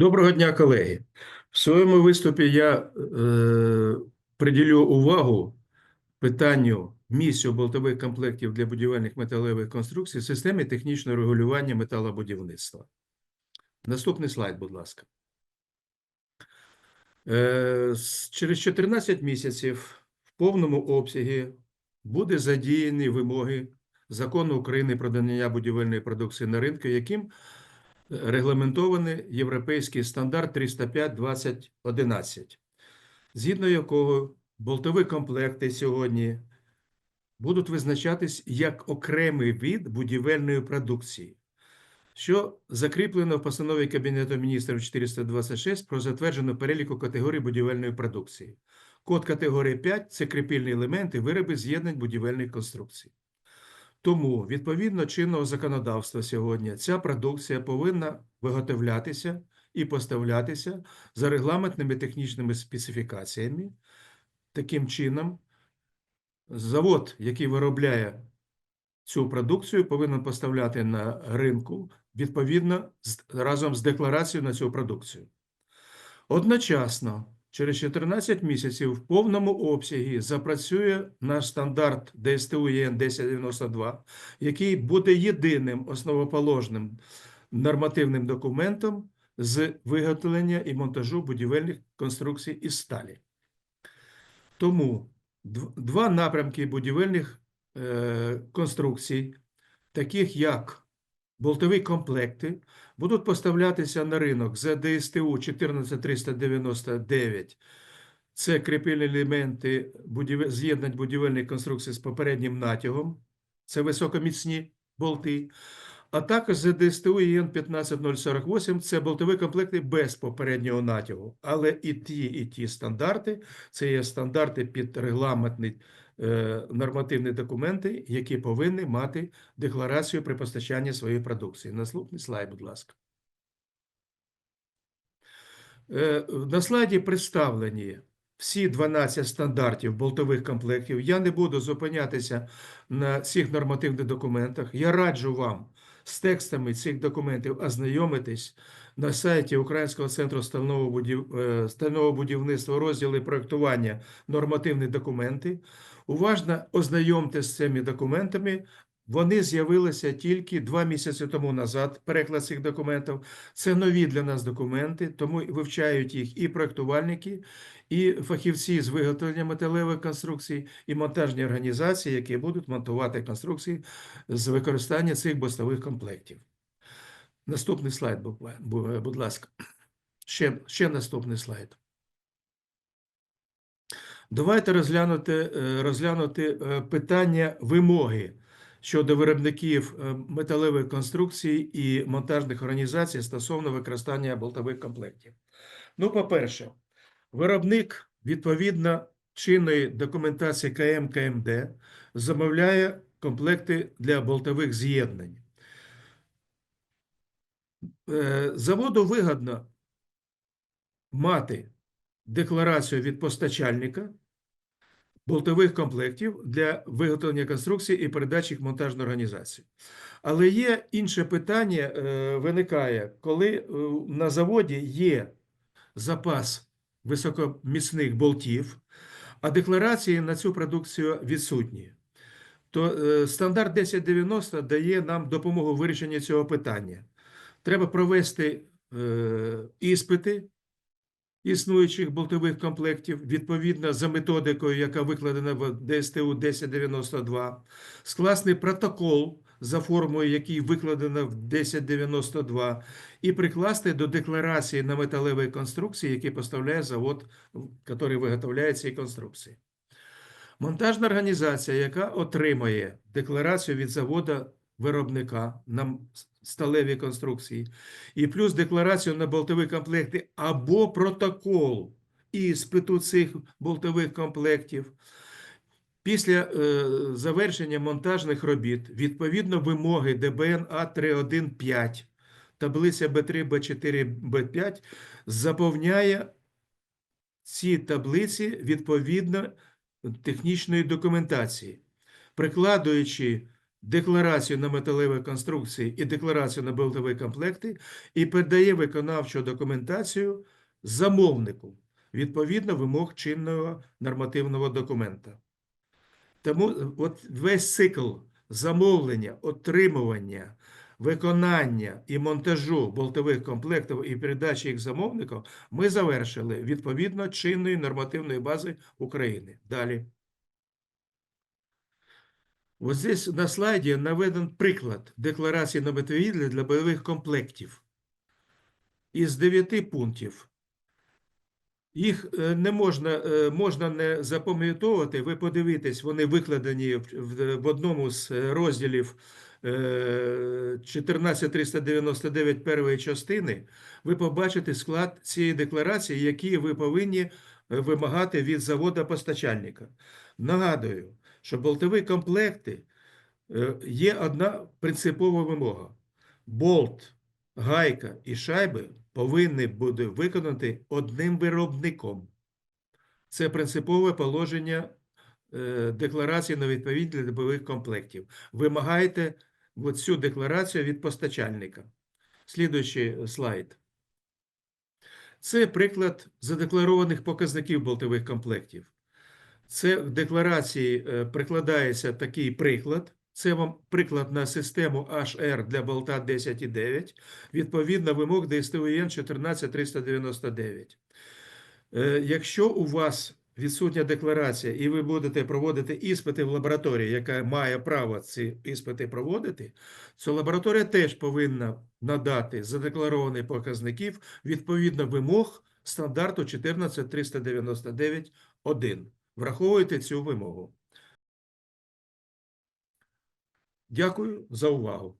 Доброго дня, колеги. В своєму виступі я е, приділю увагу питанню місцю болтових комплектів для будівельних металевих конструкцій в системі технічного регулювання металобудівництва. Наступний слайд, будь ласка. Е, через 14 місяців в повному обсягі буде задіяні вимоги Закону України про надання будівельної продукції на ринку, яким регламентований європейський стандарт 305-2011, згідно якого болтові комплекти сьогодні будуть визначатись як окремий від будівельної продукції, що закріплено в постанові Кабінету міністрів 426 про затверджену переліку категорій будівельної продукції. Код категорії 5 – це кріпильні елементи, вироби з'єднань будівельних конструкцій. Тому, відповідно чинного законодавства сьогодні, ця продукція повинна виготовлятися і поставлятися за регламентними технічними специфікаціями. Таким чином, завод, який виробляє цю продукцію, повинен поставляти на ринку відповідно разом з декларацією на цю продукцію. Одночасно, через 14 місяців в повному обсягі запрацює наш стандарт ДСТУ ЄН 1092, який буде єдиним основоположним нормативним документом з виготовлення і монтажу будівельних конструкцій із сталі. Тому два напрямки будівельних е, конструкцій, таких як болтові комплекти, будуть поставлятися на ринок за ДСТУ 14399. Це кріпильні елементи будівель... з'єднань будівельних конструкцій з попереднім натягом. Це високоміцні болти. А також за ДСТУ ЄН 15048 це болтові комплекти без попереднього натягу. Але і ті, і ті стандарти це є стандарти під регламентні е, нормативні документи, які повинні мати декларацію при постачанні своєї продукції. Наступний слайд, будь ласка. Е, На слайді представлені всі 12 стандартів болтових комплектів. Я не буду зупинятися на цих нормативних документах. Я раджу вам з текстами цих документів ознайомитись на сайті Українського центру стального, будів... е, стального будівництва розділи проектування нормативні документи. Уважно ознайомтесь з цими документами. Вони з'явилися тільки два місяці тому назад. Переклад цих документів. Це нові для нас документи, тому вивчають їх і проектувальники, і фахівці з виготовлення металевих конструкцій, і монтажні організації, які будуть монтувати конструкції з використання цих бостових комплектів. Наступний слайд, будь ласка. Ще, ще наступний слайд. Давайте розглянути, е, розглянути е, питання вимоги щодо виробників е, металевих конструкцій і монтажних організацій стосовно використання болтових комплектів. Ну, по-перше, виробник відповідно чинної документації КМ КМД замовляє комплекти для болтових з'єднань. Е, Заводу вигідно мати декларацію від постачальника болтових комплектів для виготовлення конструкцій і передачі їх в монтажну організацію. Але є інше питання, е, виникає, коли е, на заводі є запас високоміцних болтів, а декларації на цю продукцію відсутні. То стандарт 1090 дає нам допомогу в вирішенні цього питання. Треба провести е, іспити існуючих болтових комплектів відповідно за методикою, яка викладена в ДСТУ 1092, скласти протокол за формою, який викладено в 1092, і прикласти до декларації на металеві конструкції, які поставляє завод, який виготовляє ці конструкції. Монтажна організація, яка отримає декларацію від заводу виробника на сталеві конструкції, і плюс декларацію на болтові комплекти або протокол іспиту цих болтових комплектів. Після е, завершення монтажних робіт відповідно вимоги ДБН А315, таблиця Б3, Б4, Б5 заповняє ці таблиці відповідно технічної документації, прикладуючи декларацію на металеві конструкції і декларацію на болтові комплекти і передає виконавчу документацію замовнику відповідно вимог чинного нормативного документа. Тому е, от весь цикл замовлення, отримування, виконання і монтажу болтових комплектів і передачі їх замовникам ми завершили відповідно чинної нормативної бази України. Далі. Ось здесь на слайді наведен приклад декларації на метавідлі для бойових комплектів. Із дев'яти пунктів. Їх е, не можна, е, можна не запам'ятовувати. Ви подивитесь, вони викладені в, одному з е, розділів е, 14399 першої частини. Ви побачите склад цієї декларації, які ви повинні е, вимагати від завода постачальника. Нагадую, що болтові комплекти е, є одна принципова вимога. Болт, гайка і шайби повинні бути виконані одним виробником. Це принципове положення е, декларації на відповідність для бойових комплектів. Вимагайте цю декларацію від постачальника. Слідуючий слайд. Це приклад задекларованих показників болтових комплектів. Це в декларації е, прикладається такий приклад. Це вам приклад на систему HR для болта 10,9, відповідно вимог ДСТУЄН 14399. Е, Якщо у вас відсутня декларація і ви будете проводити іспити в лабораторії, яка має право ці іспити проводити, то лабораторія теж повинна надати задекларованих показників відповідно вимог стандарту 14399-1. Враховуйте цю вимогу. Дякую за увагу.